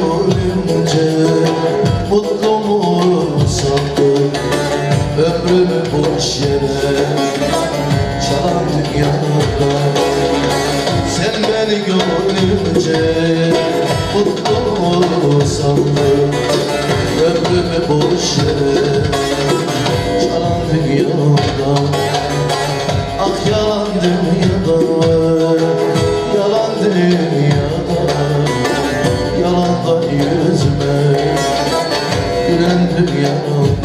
ölünce Mutlu mu sandın ömrümü boş yere Çalan dünyada Sen beni görünce Mutlu mu sandın ömrümü boş yere Çalan dünyada to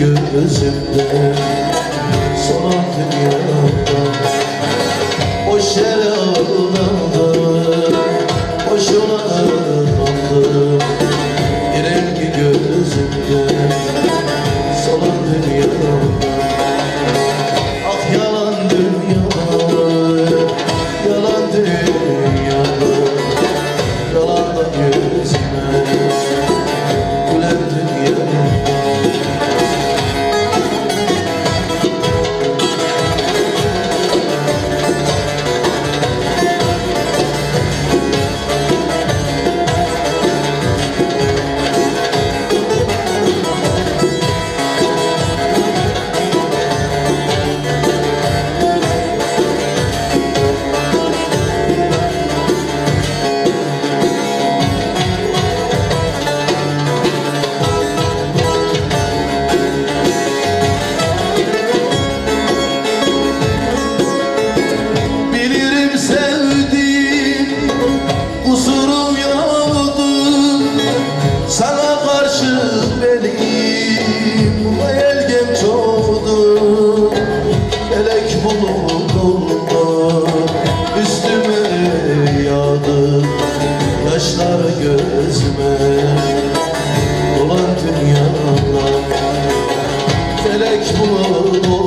gözümde. Sonan dünyamda O şeraldandı Boşuna aldandı. İrengi gözümde. Sonan dünyamda Ah yalan dünya. Yalan dünya. gezme Dolan dünyalar. Felek bulalım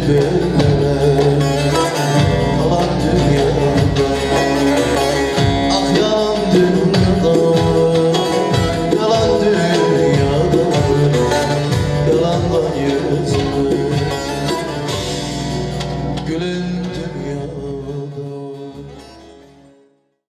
Deus.